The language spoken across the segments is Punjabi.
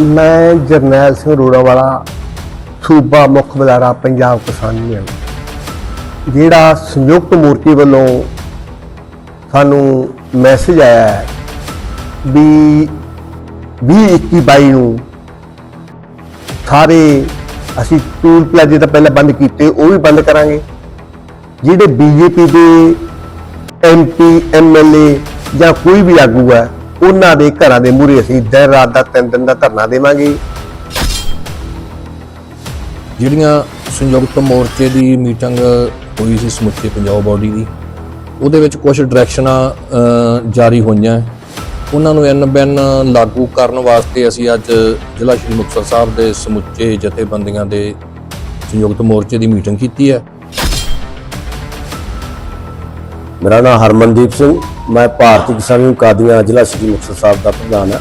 ਮੈਂ ਜਰਨੈਲ ਸਿੰਘ ਰੋੜਾ ਵਾਲਾ ਸੂਬਾ ਮੁੱਖ ਬੁਲਾਰਾ ਪੰਜਾਬ ਕਿਸਾਨ ਯੂਨੀਅਨ। ਜਿਹੜਾ ਸੰਯੁਕਤ ਮੋਰਚੇ ਵੱਲੋਂ ਸਾਨੂੰ ਮੈਸੇਜ ਆਇਆ ਹੈ ਵੀ 20 21 22 ਨੂੰ ਸਾਰੇ ਅਸੀਂ ਟੂਲ ਪਲਾਜ਼ੇ ਤਾਂ ਪਹਿਲਾਂ ਬੰਦ ਕੀਤੇ, ਉਹ ਵੀ ਬੰਦ ਕਰਾਂਗੇ। ਜਿਹੜੇ ਬੀਜੇਪੀ ਦੇ ਐਮਪੀ ਐਮਐਲਏ ਜਾਂ ਕੋਈ ਵੀ ਆਗੂ ਹੈ ਉਹਨਾਂ ਦੇ ਘਰਾਂ ਦੇ ਮੂਹਰੇ ਅਸੀਂ ਦਿਨ ਰਾਤ ਦਾ ਤਿੰਨ ਦਿਨ ਦਾ ਧਰਨਾ ਦੇਵਾਂਗੇ। ਜਿਹੜੀਆਂ ਸੰਯੁਕਤ ਮੋਰਚੇ ਦੀ ਮੀਟਿੰਗ ਹੋਈ ਸੀ ਸਮੁੱਚੇ ਪੰਜਾਬ ਬਾਡੀ ਦੀ, ਉਹਦੇ ਵਿੱਚ ਕੁਝ ਡਾਇਰੈਕਸ਼ਨਾਂ ਜਾਰੀ ਹੋਈਆਂ। ਉਹਨਾਂ ਨੂੰ ਐਨ ਬੈਨ ਲਾਗੂ ਕਰਨ ਵਾਸਤੇ ਅਸੀਂ ਅੱਜ ਜ਼ਿਲ੍ਹਾ ਸ਼੍ਰੀ ਮੁਕਤਸਰ ਸਾਹਿਬ ਦੇ ਸਮੁੱਚੇ ਜਥੇਬੰਦੀਆਂ ਦੇ ਸੰਯੁਕਤ ਮੋਰਚੇ ਦੀ ਮੀਟਿੰਗ ਕੀਤੀ ਹੈ। ਮੇਰਾ ਨਾਮ ਹਰਮਨਦੀਪ ਸਿੰਘ, ਮੈਂ ਭਾਰਤੀ ਕਿਸਾਨ ਯੂਨੀਅਨ ਕਾਦੀਆਂ ਜ਼ਿਲ੍ਹਾ ਸ਼੍ਰੀ ਮੁਕਤਸਰ ਸਾਹਿਬ ਦਾ ਪ੍ਰਧਾਨ ਹਾਂ।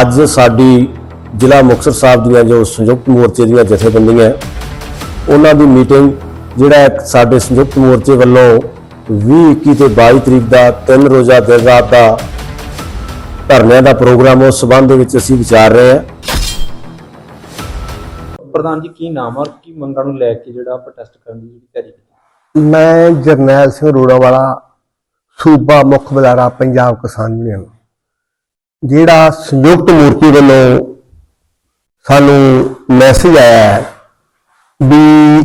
ਅੱਜ ਸਾਡੀ ਜ਼ਿਲ੍ਹਾ ਮੁਕਤਸਰ ਸਾਹਿਬ ਦੀਆਂ ਜੋ ਸੰਯੁਕਤ ਮੋਰਚੇ ਦੀਆਂ ਜਥੇਬੰਦੀਆਂ, ਉਹਨਾਂ ਦੀ ਮੀਟਿੰਗ ਜਿਹੜਾ ਸਾਡੇ ਸੰਯੁਕਤ ਮੋਰਚੇ ਵੱਲੋਂ 20 21 ਤੇ 22 ਤਰੀਕ ਦਾ, ਤਿੰਨ ਰੋਜ਼ਾ ਦਿਨ ਰਾਤ ਦਾ ਧਰਨਿਆਂ ਦਾ ਪ੍ਰੋਗਰਾਮ, ਉਸ ਸਬੰਧ ਵਿੱਚ ਅਸੀਂ ਵਿਚਾਰ ਰਹੇ ਹਾਂ। ਪ੍ਰਧਾਨ ਜੀ, ਕੀ ਨਾਮ ਆ ਔਰ ਕੀ ਮੰਗਾਂ ਨੂੰ ਲੈ ਕੇ ਜਿਹੜਾ ਪ੍ਰੋਟੈਸਟ ਕਰਨ ਦੀ ਤਿਆਰੀ ਮੈਂ ਜਰਨੈਲ ਸਿੰਘ ਰੋੜਾ ਵਾਲਾ ਸੂਬਾ ਮੁੱਖ ਬੁਲਾਰਾ ਪੰਜਾਬ ਕਿਸਾਨ ਯੂਨੀਅਨ। ਜਿਹੜਾ ਸੰਯੁਕਤ ਮੂਰਤੀ ਵੱਲੋਂ ਸਾਨੂੰ ਮੈਸੇਜ ਆਇਆ ਹੈ ਵੀ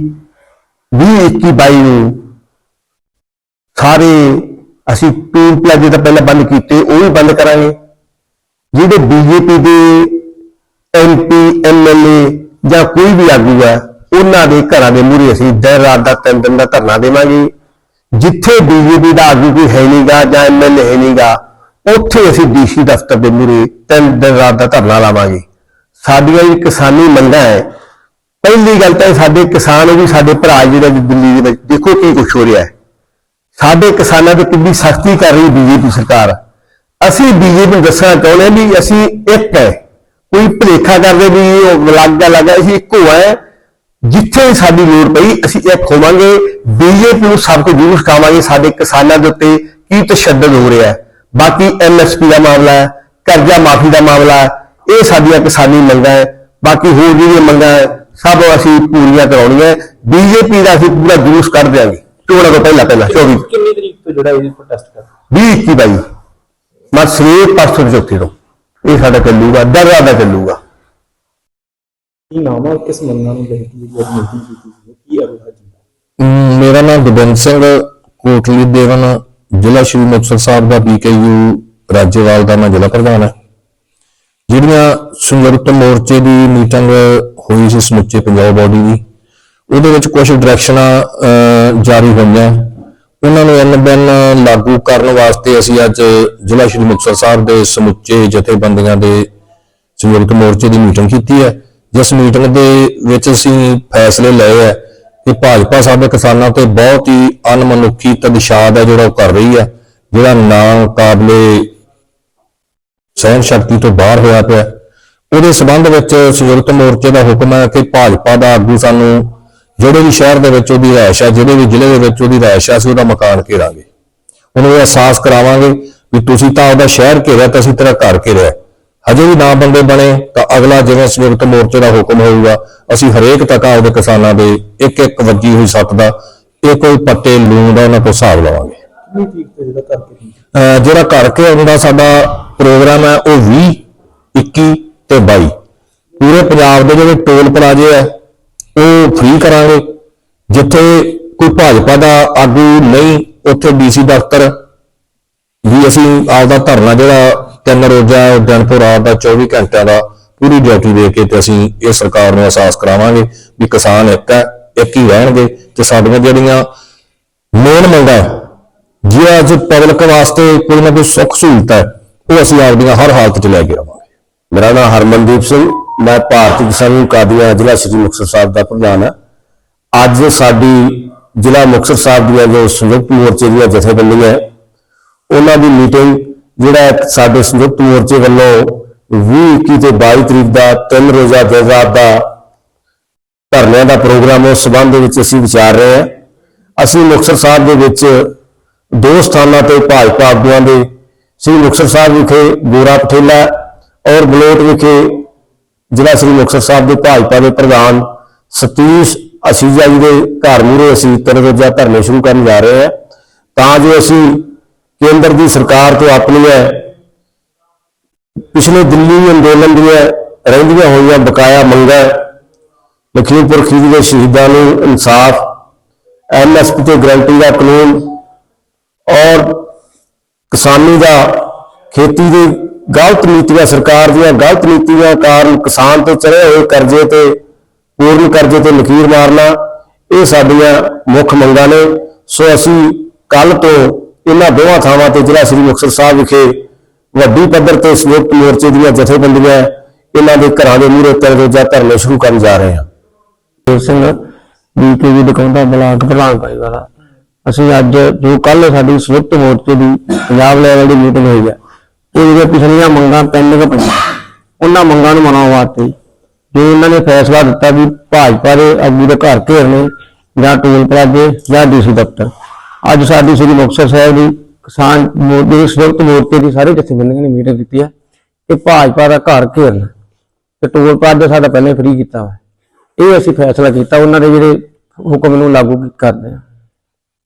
20 21 22 ਨੂੰ ਸਾਰੇ ਅਸੀਂ ਟੂਲ ਪਲਾਜ਼ੇ ਤਾਂ ਪਹਿਲਾਂ ਬੰਦ ਕੀਤੇ, ਉਹ ਵੀ ਬੰਦ ਕਰਾਂਗੇ। ਜਿਹੜੇ ਬੀਜੇਪੀ ਦੇ ਐਮਪੀ ਐਮਐਲਏ ਜਾਂ ਕੋਈ ਵੀ ਆਗੂ ਹੈ ਉਹਨਾਂ ਦੇ ਘਰਾਂ ਦੇ ਮੂਹਰੇ ਅਸੀਂ ਦਿਨ ਰਾਤ ਦਾ ਤਿੰਨ ਦਿਨ ਦਾ ਧਰਨਾ ਦੇਵਾਂਗੇ। ਜਿੱਥੇ ਬੀਜੇਪੀ ਦਾ ਆਗੂ ਕੋਈ ਹੈ ਨਹੀਂਗਾ ਜਾਂ ਐਮਐਲਏ ਹੈ ਨਹੀਂਗਾ, ਉੱਥੇ ਅਸੀਂ ਡੀਸੀ ਦਫ਼ਤਰ ਦੇ ਮੂਹਰੇ ਤਿੰਨ ਦਿਨ ਰਾਤ ਦਾ ਧਰਨਾ ਲਾਵਾਂਗੇ। ਸਾਡੀਆਂ ਇਹ ਕਿਸਾਨੀ ਮੰਗਾਂ ਹੈ ਪਹਿਲੀ ਗੱਲ ਤਾਂ ਸਾਡੇ ਕਿਸਾਨ ਵੀ ਸਾਡੇ ਭਰਾ ਜਿਹੜੇ ਦਿੱਲੀ ਦੇ ਵਿੱਚ ਦੇਖੋ ਕੀ ਕੁਛ ਹੋ ਰਿਹਾ ਹੈ ਸਾਡੇ ਕਿਸਾਨਾਂ ਤੇ ਕਿੰਨੀ ਸਖਤੀ ਕਰ ਰਹੀ ਬੀਜੇਪੀ ਸਰਕਾਰ। ਅਸੀਂ ਬੀਜੇਪੀ ਨੂੰ ਦੱਸਣਾ ਚਾਹੁੰਦੇ ਹਾਂ ਵੀ ਅਸੀਂ ਇੱਕ ਹੈ ਕੋਈ ਭੁਲੇਖਾ ਕਰਦੇ ਵੀ ਉਹ ਅਲੱਗ ਹੈ ਅਸੀਂ ਇੱਕੋ ਹੈ ਜਿੱਥੇ ਸਾਡੀ ਲੋੜ ਪਈ ਅਸੀਂ ਇੱਕ ਹੋਵਾਂਗੇ ਬੀਜੇਪੀ ਨੂੰ ਸਭ ਕੁਝ ਜ਼ਰੂਰ ਸਿਖਾਵਾਂਗੇ। ਸਾਡੇ ਕਿਸਾਨਾਂ ਦੇ ਉੱਤੇ ਕੀ ਤਸ਼ੱਦਦ ਹੋ ਰਿਹਾ ਹੈ। ਬਾਕੀ ਐਮਐਸਪੀ ਦਾ ਮਾਮਲਾ ਹੈ ਕਰਜ਼ਾ ਮਾਫੀ ਦਾ ਮਾਮਲਾ ਹੈ ਇਹ ਸਾਡੀਆਂ ਕਿਸਾਨੀ ਮੰਗਾਂ ਹੈ। ਬਾਕੀ ਹੋਰ ਜਿਹੜੀਆਂ ਮੰਗਾਂ ਹੈ ਸਭ ਅਸੀਂ ਪੂਰੀਆਂ ਕਰਾਉਣੀਆਂ ਬੀਜੇਪੀ ਦਾ ਅਸੀਂ ਪੂਰਾ ਜਲੂਸ ਕੱਢ ਦਿਆਂਗੇ। ਚੋਣਾਂ ਤੋਂ ਪਹਿਲਾਂ ਪਹਿਲਾਂ 24 ਕਿੰਨੀ ਤਰੀਕ ਤੋਂ ਜਿਹੜਾ ਇਹ ਪ੍ਰੋਟੈਸਟ ਕਰ 20 21 ਬਾਈ। ਮੈਂ ਸਵੇਰ ਪਰਸੋਂ ਚੌਥੀ ਤੋਂ। ਇਹ ਸਾਡਾ ਚੱਲੂਗਾ ਦਰਰਾ ਦਾ ਚੱਲੂਗਾ। ਕੀ ਨਾਮ ਆ? ਕਿਸ ਮੰਗਾਂ ਨੂੰ ਲੈ ਕੇ ਮੀਟਿੰਗ ਕੀਤੀ ਸੀ ਕੀ ਅਗਲਾ ਜੀ? ਮੇਰਾ ਨਾਮ ਗੋਬਿੰਦ ਸਿੰਘ, ਕੋਟਲੀ ਦੇਵਨ, ਜ਼ਿਲ੍ਹਾ ਸ਼੍ਰੀ ਮੁਕਤਸਰ ਸਾਹਿਬ ਦਾ ਬੀਕੇਯੂ ਰਾਜੇਵਾਲ ਦਾ ਮੈਂ ਜ਼ਿਲ੍ਹਾ ਪ੍ਰਧਾਨ ਹਾਂ। ਜਿਹੜੀਆਂ ਸੰਯੁਕਤ ਮੋਰਚੇ ਦੀ ਮੀਟਿੰਗ ਹੋਈ ਸੀ ਸਮੁੱਚੇ ਪੰਜਾਬ ਬਾਡੀ ਦੀ, ਉਹਦੇ ਵਿੱਚ ਕੁਝ ਡਾਇਰੈਕਸ਼ਨਾਂ ਜਾਰੀ ਹੋਈਆਂ। ਉਹਨਾਂ ਨੂੰ ਐਨ ਬੈਨ ਲਾਗੂ ਕਰਨ ਵਾਸਤੇ ਅਸੀਂ ਅੱਜ ਜ਼ਿਲ੍ਹਾ ਸ਼੍ਰੀ ਮੁਕਤਸਰ ਸਾਹਿਬ ਦੇ ਸਮੁੱਚੇ ਜਥੇਬੰਦੀਆਂ ਦੇ ਸੰਯੁਕਤ ਮੋਰਚੇ ਦੀ ਮੀਟਿੰਗ ਕੀਤੀ ਹੈ। ਜਿਸ ਮੀਟਿੰਗ ਦੇ ਵਿੱਚ ਅਸੀਂ ਫੈਸਲੇ ਲਏ ਹੈ ਕਿ ਭਾਜਪਾ ਸਾਡੇ ਕਿਸਾਨਾਂ ਤੇ ਬਹੁਤ ਹੀ ਅਨਮਨੁੱਖੀ ਤਦਸ਼ਾਦ ਹੈ ਜਿਹੜਾ ਉਹ ਕਰ ਰਹੀ ਹੈ, ਜਿਹੜਾ ਨਾ ਕਾਬਲੇ ਸਹਿਨ ਸ਼ਕਤੀ ਤੋਂ ਬਾਹਰ ਹੋਇਆ ਪਿਆ ਉਹਦੇ ਸਬੰਧ ਵਿੱਚ ਸੰਯੁਕਤ ਮੋਰਚੇ ਦਾ ਹੁਕਮ ਹੈ ਕਿ ਭਾਜਪਾ ਦਾ ਆਗੂ ਸਾਨੂੰ ਜਿਹੜੇ ਵੀ ਸ਼ਹਿਰ ਦੇ ਵਿੱਚ ਉਹਦੀ ਰਹਿਸ਼ ਹੈ, ਜਿਹੜੇ ਵੀ ਜ਼ਿਲ੍ਹੇ ਦੇ ਵਿੱਚ ਉਹਦੀ ਰਹਿਸ਼ ਹੈ, ਅਸੀਂ ਉਹਦਾ ਮਕਾਨ ਘੇਰਾਂਗੇ। ਉਹਨੂੰ ਇਹ ਅਹਿਸਾਸ ਕਰਾਵਾਂਗੇ ਵੀ ਤੁਸੀਂ ਤਾਂ ਉਹਦਾ ਸ਼ਹਿਰ ਘੇਰਿਆ ਤਾਂ ਅਸੀਂ ਤੇਰਾ ਘਰ ਘੇਰਿਆ ਹਜੇ ਵੀ ਨਾ ਬੰਦੇ ਬਣੇ ਤਾਂ ਅਗਲਾ ਜਿਵੇਂ ਸੰਯੁਕਤ ਮੋਰਚੇ ਦਾ ਹੁਕਮ ਹੋਊਗਾ ਅਸੀਂ ਹਰੇਕ ਤੱਕ ਆਪਦੇ ਕਿਸਾਨਾਂ ਦੇ ਇੱਕ ਇੱਕ ਵੱਜੀ ਹੋਈ ਸੱਤ ਦਾ ਇਹ ਕੋਈ ਪੱਤੇ ਲੂਣ ਦਾ ਉਹਨਾਂ ਤੋਂ ਹਿਸਾਬ ਲਵਾਂਗੇ। ਜਿਹੜਾ ਕਰਕੇ ਘੇਰਨ ਦਾ ਸਾਡਾ ਪ੍ਰੋਗਰਾਮ ਹੈ ਉਹ 20 21 ਤੇ 22 ਪੂਰੇ ਪੰਜਾਬ ਦੇ ਜਿਹੜੇ ਟੋਲ ਪਲਾਜ਼ੇ ਆ ਉਹ ਫ੍ਰੀ ਕਰਾਂਗੇ। ਜਿੱਥੇ ਕੋਈ ਭਾਜਪਾ ਦਾ ਆਗੂ ਨਹੀਂ ਉੱਥੇ ਡੀਸੀ ਦਫ਼ਤਰ ਵੀ ਅਸੀਂ ਆਪਦਾ ਧਰਨਾ ਜਿਹੜਾ ਤਿੰਨ ਰੋਜ਼ਾ ਦਿਨ ਤੋਂ ਰਾਤ ਦਾ 24 ਘੰਟਿਆਂ ਦਾ ਪੂਰੀ ਡਿਊਟੀ ਦੇ ਕੇ ਤੇ ਅਸੀਂ ਇਹ ਸਰਕਾਰ ਨੂੰ ਅਹਿਸਾਸ ਕਰਾਵਾਂਗੇ ਵੀ ਕਿਸਾਨ ਇੱਕ ਹੈ ਇੱਕ ਹੀ ਰਹਿਣਗੇ ਤੇ ਸਾਡੀਆਂ ਜਿਹੜੀਆਂ ਮੇਨ ਮੰਗਾਂ ਜੇ ਅੱਜ ਪਬਲਿਕ ਵਾਸਤੇ ਕੋਈ ਨਾ ਕੋਈ ਸੁੱਖ ਸਹੂਲਤ ਹੈ ਉਹ ਅਸੀਂ ਆਪਦੀਆਂ ਹਰ ਹਾਲਤ 'ਚ ਲੈ ਕੇ ਆਵਾਂਗੇ। ਮੇਰਾ ਨਾਮ ਹਰਮਨਦੀਪ ਸਿੰਘ ਮੈਂ ਭਾਰਤੀ ਕਿਸਾਨ ਕਾਦੀਆਂ ਜ਼ਿਲ੍ਹਾ ਸ਼੍ਰੀ ਮੁਕਤਸਰ ਸਾਹਿਬ ਦਾ ਪ੍ਰਧਾਨ ਹਾਂ। ਅੱਜ ਸਾਡੀ ਜ਼ਿਲ੍ਹਾ ਮੁਕਤਸਰ ਸਾਹਿਬ ਦੀਆਂ ਜੋ ਸੰਯੁਕਤ ਮੋਰਚੇ ਦੀਆਂ ਜਥੇਬੰਦੀਆਂ ਹੈ, ਉਹਨਾਂ ਦੀ ਮੀਟਿੰਗ ਜਿਹੜਾ ਸਾਡੇ ਸੰਯੁਕਤ ਮੋਰਚੇ ਵੱਲੋਂ 20 21 ਤੇ 22 ਤਰੀਕ ਦਾ, ਤਿੰਨ ਰੋਜ਼ਾ ਦਿਨ ਦਾ ਧਰਨਿਆਂ ਦਾ ਪ੍ਰੋਗਰਾਮ ਉਸ ਸਬੰਧ ਦੇ ਵਿੱਚ ਅਸੀਂ ਵਿਚਾਰ ਰਹੇ ਹਾਂ। ਅਸੀਂ ਮੁਕਤਸਰ ਸਾਹਿਬ ਦੇ ਵਿੱਚ ਦੋ ਸਥਾਨਾਂ ਤੇ ਭਾਜਪਾ ਆਗੂਆਂ ਦੇ, ਸ੍ਰੀ ਮੁਕਤਸਰ ਸਾਹਿਬ ਵਿਖੇ ਗੋਰਾ ਪਠੇਲਾ ਔਰ ਬਲੋਟ ਵਿਖੇ ਜ਼ਿਲ੍ਹਾ ਸ੍ਰੀ ਮੁਕਤਸਰ ਸਾਹਿਬ ਦੇ ਭਾਜਪਾ ਦੇ ਪ੍ਰਧਾਨ ਸਤੀਸ਼ ਅਸੀਜਾ ਜੀ ਦੇ ਘਰ ਮੂਹਰੇ ਅਸੀਂ ਤਿੰਨ ਰੋਜ਼ਾ ਧਰਨੇ ਸ਼ੁਰੂ ਕਰਨ ਜਾ ਰਹੇ ਹਾਂ। ਤਾਂ ਜੋ ਅਸੀਂ ਕੇਂਦਰ ਦੀ ਸਰਕਾਰ ਤੋਂ ਆਪਣੀਆਂ ਪਿਛਲੇ ਦਿੱਲੀ ਅੰਦੋਲਨ ਦੀਆਂ ਰਹਿੰਦੀਆਂ ਹੋਈਆਂ ਬਕਾਇਆ ਮੰਗਾਂ, ਲਖੀਮਪੁਰ ਖੀਰੀ ਦੇ ਸ਼ਹੀਦਾਂ ਨੂੰ ਇਨਸਾਫ ਐਮਐਸਪੀ ਤੇ ਗਰੰਟੀ ਦਾ ਕਾਨੂੰਨ ਔਰ ਕਿਸਾਨੀ ਦਾ ਖੇਤੀ ਦੀ ਗਲਤ ਨੀਤੀਆਂ, ਸਰਕਾਰ ਦੀਆਂ ਗਲਤ ਨੀਤੀਆਂ ਕਾਰਨ ਕਿਸਾਨ ਤੋਂ ਚੜੇ ਹੋਏ ਕਰਜ਼ੇ ਤੇ, ਪੂਰਨ ਕਰਜ਼ੇ ਤੇ ਲਕੀਰ ਮਾਰਨਾ, ਇਹ ਸਾਡੀਆਂ ਮੁੱਖ ਮੰਗਾਂ ਨੇ। ਸੋ ਅਸੀਂ ਕੱਲ ਤੋਂ ਇਹਨਾਂ ਦੋਵਾਂ ਥਾਵਾਂ ਤੇ ਜ਼ਿਲ੍ਹਾ ਸ੍ਰੀ ਮੁਕਤਸਰ ਸਾਹਿਬ ਵਿਖੇ ਵੱਡੀ ਪੱਧਰ ਤੇ ਸੰਯੁਕਤ ਮੋਰਚੇ ਦੀਆਂ ਜਥੇਬੰਦੀਆਂ ਇਹਨਾਂ ਦੇ ਘਰਾਂ ਦੇ ਮੂਹਰੇ ਤਿੰਨ ਧਰਨੇ ਸ਼ੁਰੂ ਕਰਨ ਜਾ ਰਹੇ ਹਾਂ ਦੇਵ ਸਿੰਘ ਬੀਕੇਜੀ ਦਕੌਂਦਾ ਬਲਾਕ ਪ੍ਰਧਾਨ ਭਾਈਵਾਲਾ ਅਸੀਂ ਅੱਜ ਜੋ ਕੱਲ ਸਾਡੀ ਸੰਯੁਕਤ ਮੋਰਚੇ ਦੀ ਪੰਜਾਬ ਲੈਵਲ ਦੀ ਮੀਟਿੰਗ ਹੋਈ ਹੈ ਉਹ ਜਿਹੜੀਆਂ ਪਿਛਲੀਆਂ ਮੰਗਾਂ ਪੈਂਡਿੰਗ ਪਈਆਂ, ਉਹਨਾਂ ਮੰਗਾਂ ਨੂੰ ਮਨਾਉਣ ਵਾਸਤੇ ਜੋ ਉਹਨਾਂ ਨੇ ਫੈਸਲਾ ਦਿੱਤਾ ਵੀ ਭਾਜਪਾ ਦੇ ਆਗੂ ਦੇ ਘਰ ਘੇਰਨੇ ਜਾਂ ਟੋਲ ਪਲਾਜ਼ੇ ਜਾਂ ਡੀਸੀ ਦਫ਼ਤਰ। ਅੱਜ ਸਾਡੀ ਸ੍ਰੀ ਮੁਕਤਸਰ ਸਾਹਿਬ ਦੀ ਕਿਸਾਨ ਮੋਰਚੇ ਸੰਯੁਕਤ ਮੋਰਚੇ ਦੀ ਸਾਰੇ ਜਥੇਬੰਦੀਆਂ ਨੇ ਮੀਟਿੰਗ ਕੀਤੀ ਹੈ ਕਿ ਭਾਜਪਾ ਦਾ ਘਰ ਘੇਰਨਾ ਤੇ ਟੋਲ ਪਲਾਜ਼ਾ ਸਾਡਾ ਪਹਿਲਾਂ ਫ੍ਰੀ ਕੀਤਾ ਵਾ। ਇਹ ਅਸੀਂ ਫੈਸਲਾ ਕੀਤਾ, ਉਹਨਾਂ ਦੇ ਜਿਹੜੇ ਹੁਕਮ ਨੂੰ ਲਾਗੂ ਕਰਦੇ ਹਾਂ